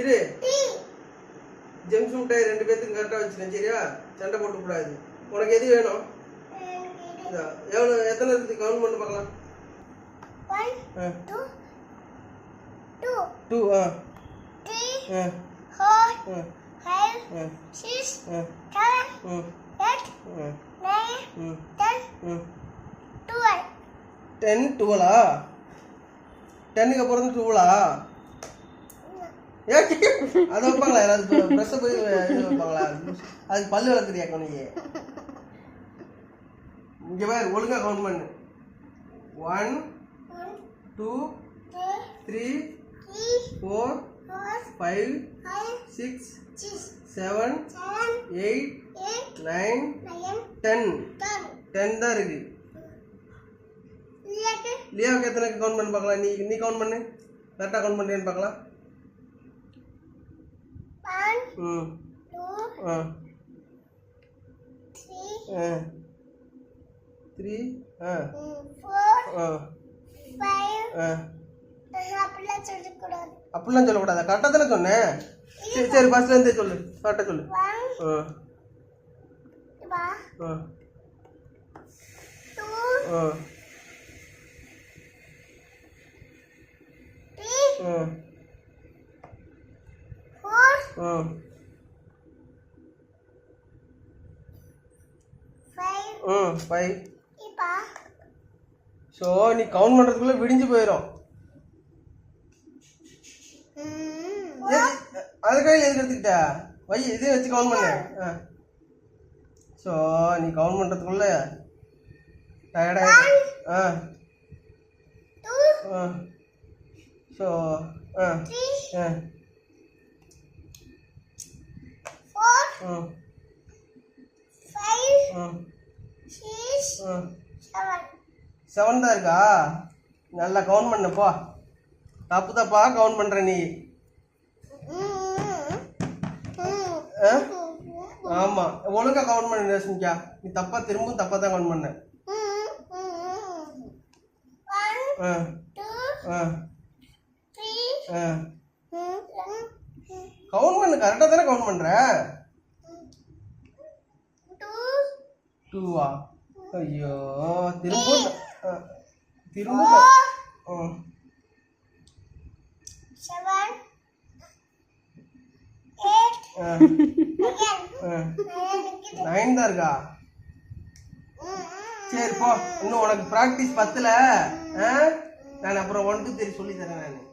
இரு. ஜெம்ஸ் முட்டாய் ரெண்டு பேத்துக்கும் கரெக்டாக வச்சுட்டேன் சரியா? சண்டை போட்டு கூடாது உனக்கு எது வேணும்? எவ்வளோ எத்தனை இருக்குது? கவுண்ட் பண்ணி பார்க்கலாம். டூ ஆ. டென் டுவெலா டென்னுக்கு அப்புறம் டுவெலா அதை வைப்பாங்களா? யாராவது ப்ரெஸ்ஸை போய் இது வைப்பாங்களா? அதுக்கு பல்லு வளர்க்குறியா கொனையே இங்கே பாரு ஒழுங்கா கவுண்ட் பண்ணு. One two three four five six seven eight nine ten ten தான் இருக்கு. லியாவுக்கு? எத்தனை கவுண்ட் பண்ணி பார்க்கலாம்? நீ நீ கவுண்ட் பண்ணு. கரெக்டாக கவுண்ட் பண்ணுறேன்னு பார்க்கலாம். ம். ஆ. ஆ. த்ரீ. ஆ. ஆ. ஆ. அப்படிலாம் சொல்லக்கூடாது? கரெக்டாக தானே சொன்னேன் சரி சரி ஃபர்ஸ்ட்லேருந்தே சொல்லு. கரெக்டாக சொல்லு. ஆ ஆ. ஆ. ஆ ஆ ம் ஃபைவ் ஸோ நீ கவுண்ட் பண்ணுறதுக்குள்ளே விடிஞ்சு போயிடும் அதுக்காக எதுக்கு எடுத்துக்கிட்ட? வை இதே வச்சு கவுண்ட் பண்ணு. ஆ. ஸோ நீ கவுண்ட் பண்ணுறதுக்குள்ள டயர்டாக ஆ. ஆ. ஸோ ஆ. ஆ ஆ ஆ ஆ செவன் தான் இருக்கா? நல்லா கவுண்ட் பண்ணப்போ தப்பு தப்பா கவுண்ட் பண்ணுற நீ. ஆமாம் ஒழுங்கா கவுண்ட் பண்ண ரேஷ்மிக்கா நீ தப்பா திரும்பவும் தப்பா தான் கவுண்ட் பண்ண. ஆ. ஆ. ஆ. கவுண்ட் பண்ணு கரெக்டாக தானே கவுண்ட் பண்ணுற டூவா ஐயோ திரும்பவும் த- ஆ, நைன் தான் இருக்கா? சரி போ. இன்னும் உனக்கு ப்ராக்டிஸ் பத்தல. ஆ? நான் அப்புறம் ஒன் டூ த்ரீ சொல்லி தரேன் நான்.